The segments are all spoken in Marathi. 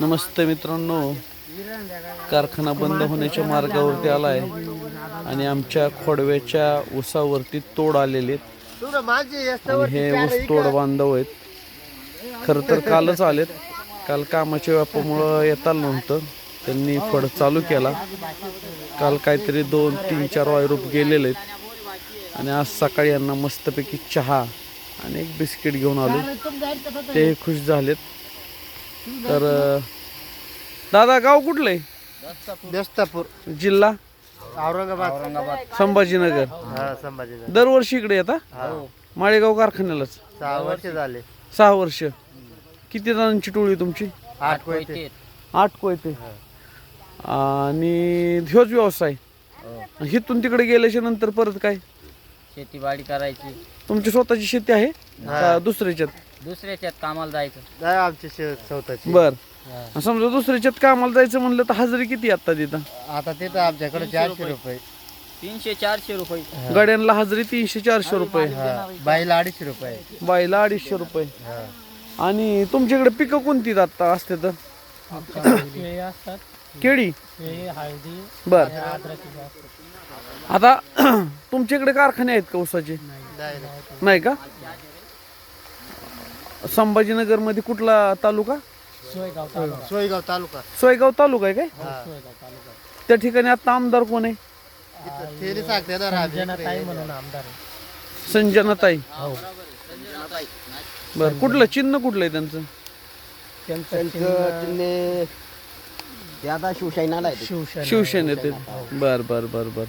नमस्ते मित्रांनो. कारखाना बंद होण्याच्या मार्गावरती आला आहे आणि आमच्या खोडव्याच्या ऊसावरती तोड आलेले आहेत. आणि हे ऊस तोड बांधव आहेत. खरं तर कालच आलेत. काल कामाच्या व्यापामुळं येता नव्हतं. त्यांनी फड चालू केला. काल काहीतरी दोन तीन चार वायरूप गेलेले आहेत. आणि आज सकाळी यांना मस्तपैकी चहा आणि एक बिस्किट घेऊन आलो. ते खुश झालेत. तर दादा गाव कुठलं आहे? बेस्तापूर जिल्हा? औरंगाबाद. औरंगाबाद. संभाजीनगर. हा संभाजीनगर. दरवर्षी इकडे येता? माळेगाव कारखान्यालाच. सहा वर्ष झाले. सहा वर्ष. किती जणांची टोळी तुमची? आठ कोयते. आठ कोयते. आणि ह्योच व्यवसाय. हिथून तिकडे गेल्याच्यानंतर परत काय? शेतीवाडी करायची. तुमची स्वतःची शेती आहे? का दुसऱ्याच्यात? दुसऱ्याच्यात कामाला जायचं. नाही आमची शे- स्वतःची बर. समजा दुसऱ्याच्यात कामाला जायचं म्हणलं तर हजेरी किती आता तिथं? आता तिथं आमच्याकडे चारशे रुपये. तीनशे चारशे रुपये. गाड्यांना हजेरी तीनशे चारशे रुपये. हा. बाईला अडीचशे रुपये. बाईला अडीचशे रुपये. हा. आणि तुमच्याकडे पिकं कोणती आता असते तर? असतात. केळी? हळदी बर. आता तुमच्याकडे कारखाने आहेत का ऊसाचे. नाही का? संभाजीनगरमध्ये कुठला तालुका? सोयगाव तालुका. सोयगाव तालुका. आहे काय? हा. त्या ठिकाणी आता आमदार कोण आहे? तिथं तेरी सांगते ना राम म्हणून आमदार संजनाताई. बर कुठलं चिन्ह कुठलं आहे त्यांचं? ते आता आहे शिवसेनेत आहेत. बर बर बर बर.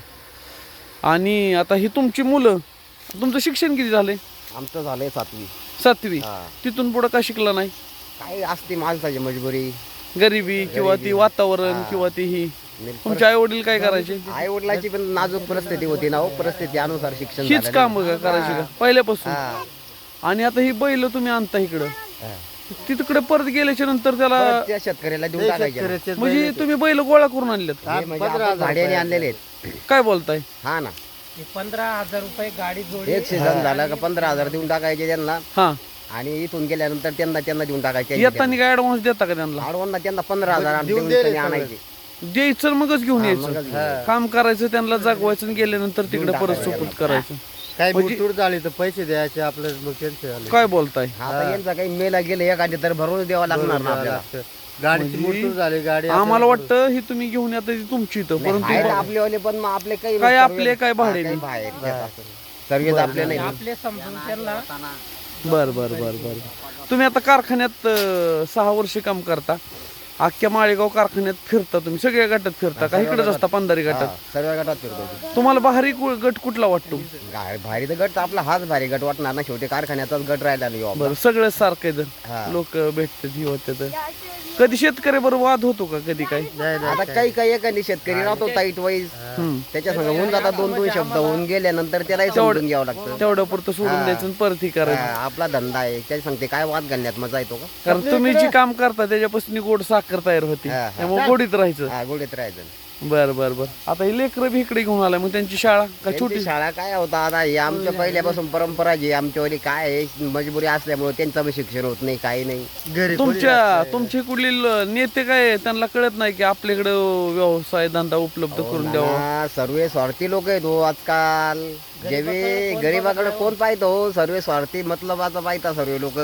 आणि आता ही तुमची मुलं तुमचं शिक्षण किती झालंय? आमचं झालंय सातवी. सातवी? हा. तिथून पुढे का शिकला नाही? काय असते माणसाची मजबुरी. गरिबी किंवा ती वातावरण किंवा ती ही. तुमचे आई वडील काय करायचे? आई वडिलाची पण नाजूक परिस्थिती होती ना हो. परिस्थिती अनुसार शिक्षण हीच झालेलं. काम का करायची का? पहिल्यापासून? हा. आणि आता ही बैल तुम्ही आणता इकडं. हा. ती तिकडे परत गेल्याच्यानंतर त्याला परत त्या शेतकऱ्याला देऊन टाकायचे म्हणजे तुम्ही बैल गोळा करून आणलेत हे म्हणजे आपण भाड्याने आणलेले आहेत. काय बोलताय? हा ना. पंधरा हजार रुपये गाडी जोडी. एक सीझन झाला का पंधरा हजार देऊन टाकायचे त्यांना. हा. आणि इथून गेल्यानंतर त्यांना त्यांना देऊन टाकायचे. येताना काय ऍडव्हान्स देता का त्यांना? आडवांना त्यांना पंधरा हजार देऊन त्यांनी आणायचे. द्यायचं आणि मगच घेऊन यायचं. मगच घेऊन काम करायचं त्यांना जागवायचं आणि गेल्यानंतर तिकडे परत सुपूत करायचं. काही म्हणजे- मुठूर झाली तर पैसे द्यायचे आपलं मग त्यांचे झाले. काय बोलताय? आता यांचा काही मेला गेलं एखादी तर भरून द्यावं लागणार ना आपल्याला. गाडीची मुठूर झाली गाडी आम्हाला वाटतं ही तुम्ही घेऊन येता ती तुमची इथं परंतु आहेत आपलेवाले पण मग आपले काही काय आपले, काय भाडे काही. बाहेर. सर्वच आपले नाही. आपले समजून त्यांना बर बर बर बर. तुम्ही आता कारखान्यात अं, सहा वर्ष काम करता. अख्ख्या माळेगाव कारखान्यात फिरता तुम्ही सगळ्या गटात फिरता का? इकडेच असता पंधारी गटात? सर्व गटात फिरतो तुम्हाला भारी कु- गट कुठला वाटतो? गा- भारी तर गट तर आपला हाच भारी गट वाटणार ना. शेवटी कारखान्याचाच गट राहिला नाही. बरं सगळं सारखं हा. आहे लोक भेटतात ही होते तर कधी शेतकरी बरोबर वाद होतो का कधी काय आता काही काही एखादी शेतकरी राहतो टाईट वाईज हम्म. त्याच्या संग होऊन जातात दोन दोन शब्द. होऊन गेल्यानंतर त्यालाही समजून घ्यावं लागतं. तेवढं पुरतं सोडून द्यायचं आणि परत ही करायचं. आपला धंदा आहे. त्याच्या सांगते काय वाद घालण्यात मजा येतो का? कारण तुम्ही जी काम करता त्याच्यापासून गोड साखर तयार होती. हा, हा. त्यामुळे गोडीत राहायचं. हा गोडीत राहायचं. बर बर बर. आता ही लेकरं बी इकडे घेऊन आलाय मग त्यांची शाळा का छोटी? त्यांची शाळा काय होता आता? हे आमच्या पहिल्यापासून परंपरा जी आमच्यावाली काय आहे मजबुरी असल्यामुळे त्यांचं बी शिक्षण होत नाही काही नाही. घरी तुमच्या तुमचे कुठले नेते काय आहे? त्यांना कळत नाही की आपल्याकडे व्यवसाय धंदा उपलब्ध करून द्यावा. ना, सर्व स्वार्थी लोक आहेत हो आजकाल. जेवे गरीबाकडे कोण पाहतो हो? सर्व स्वार्थी मतलबाचा पाहता सर्व लोक.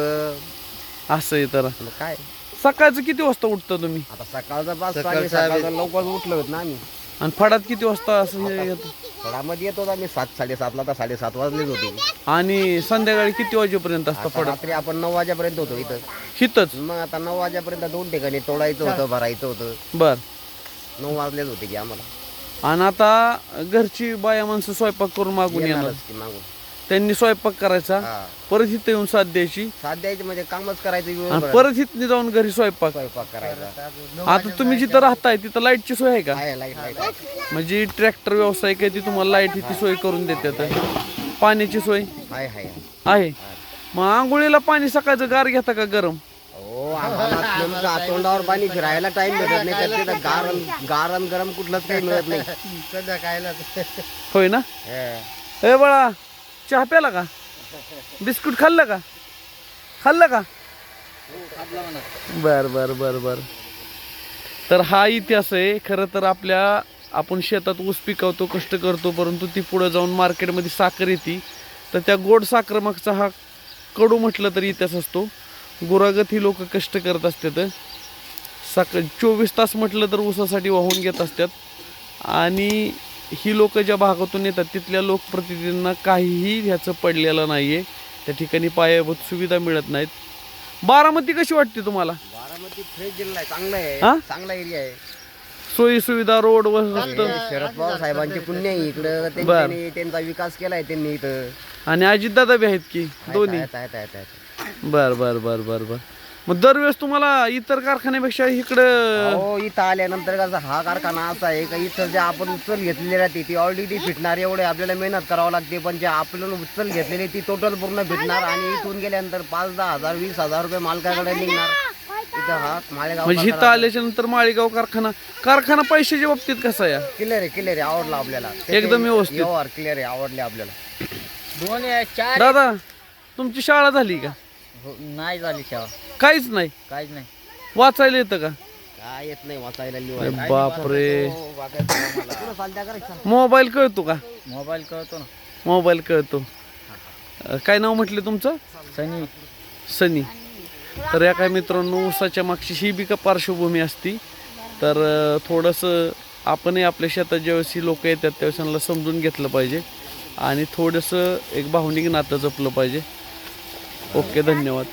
असं आहे तर. काय? सकाळचं किती वाजता उठता तुम्ही? आता सकाळचा पाच सकाळचं लवकर उठलो होत ना आम्ही. आणि फडात किती वाजता असं हे येतं? फळामध्ये येतो आम्ही सात साडेसातला तर साडेसात वाजलेच होते. आणि संध्याकाळी किती वाजेपर्यंत असतं आता फडात रात्री आपण नऊ वाजेपर्यंत होतो इथं. हितच. मग आता नऊ वाजेपर्यंत दोन ठिकाणी तोडायचं होतं भरायचं होतं. बर. नऊ वाजलेच होते की आम्हाला. आणि आता घरची बाया माणसं स्वयंपाक करून मागून येणार. येणारच की मागून. त्यांनी स्वयंपाक करायचा हा. परत इथं येऊन साथ द्यायची. साथ द्यायचं म्हणजे कामच करायचं आणि. परत इथं जाऊन घरी स्वयंपाक. स्वयंपाक करायचा. आता तुम्ही जिथं राहताय तिथं लाईटची सोय आहे का? आहे लाइट लाइट म्हणजे ट्रॅक्टर व्यवसाय काय ती तुम्हाला लाइट ती सोय करून देतात पाण्याची सोय? आहे आहे. आहे. मग आंघोळीला पाणी सकाळचं गार घेता का गरम? हो आम्हाला नेमकं आतोंडावर पाणी फिरायला टाइम भेटत नाही तिथं गारण गारण गरम कुठलंच काही मिळत नाही. होय ना? हे. ए बाळा चहा प्याला का? बिस्कुट खाल्लं का? खाल्लं का? बर बर बर बर. तर हा इतिहास आहे. खरं तर आपल्या आपण शेतात ऊस पिकवतो कष्ट करतो परंतु ती पुढं जाऊन मार्केटमध्ये साखर येते. तर त्या गोड साखर हा कडू म्हटलं तरी इतिहास असतो. गुरागत ही लोक कष्ट करत असतात. साखर चोवीस तास म्हटलं तर ऊसासाठी वाहून घेत असतात. आणि ही लोक ज्या भागातून येतात तिथल्या लोकप्रतिनिधींना काहीही ह्याचं पडलेलं नाही आहे त्या ठिकाणी पायाभूत सुविधा मिळत नाहीत. बारामती कशी वाटते तुम्हाला? बारामती फ्रेश जिल्हा आहे चांगला हा? आहे चांगला एरिया आहे. सोयी सुविधा रोड व रस्ते. शरद पवार साहेबांचे पुण्य आहे इकडं. त्यांनी त्यांचा विकास केलाय त्यांनी इथं. आणि अजितदादा बी आहेत की? दोन्ही? आहेत, आहेत, आहेत, आहेत. बर बर बर बर बर. मग दरवेळेस तुम्हाला इतर कारखान्यापेक्षा इकडं हो इथं आल्यानंतर कसं हा कारखाना असा आहे का इथं जे आपण उचल घेतलेली राहते ती ऑलरेडी फिटणार एवढे आपल्याला मेहनत करावं लागते पण जे आपल्याला उचल घेतलेली ती टोटल पूर्ण फिटणार आणि इथून गेल्यानंतर पाच दहा हजार वीस हजार रुपये मालकाकडे निघणार. इथं हा माळेगाव म्हणजे इथं आल्याच्यानंतर माळेगाव कारखाना कारखाना पैशाच्या बाबतीत कसा आहे? क्लिअर आहे क्लिअर आहे आवडला आपल्याला. एकदम व्यवस्थित. व्यवहार क्लिअर आहे आवडले आपल्याला. दोन आहे, चार दादा तुमची शाळा झाली का? हो, नाही झाली शाळा. काहीच नाही. काहीच नाही. वाचायला येतं का? काय येत नाही वाचायला अरे बापरे? मोबाईल कळतो का? मोबाईल कळतो ना. मोबाईल कळतो. अं, काय नाव म्हटलं तुमचं? सनी. सनी. तर या काय मित्रांनो ऊसाच्या मागची ही बी का पार्श्वभूमी असती. तर अं, थोडंसं आपणही आपल्या शेतात ज्यावेळेस ही लोक येतात त्यावेळेस त्यांना समजून घेतलं पाहिजे. आणि थोडंसं एक भावनिक नातं जपलं पाहिजे. ओके धन्यवाद.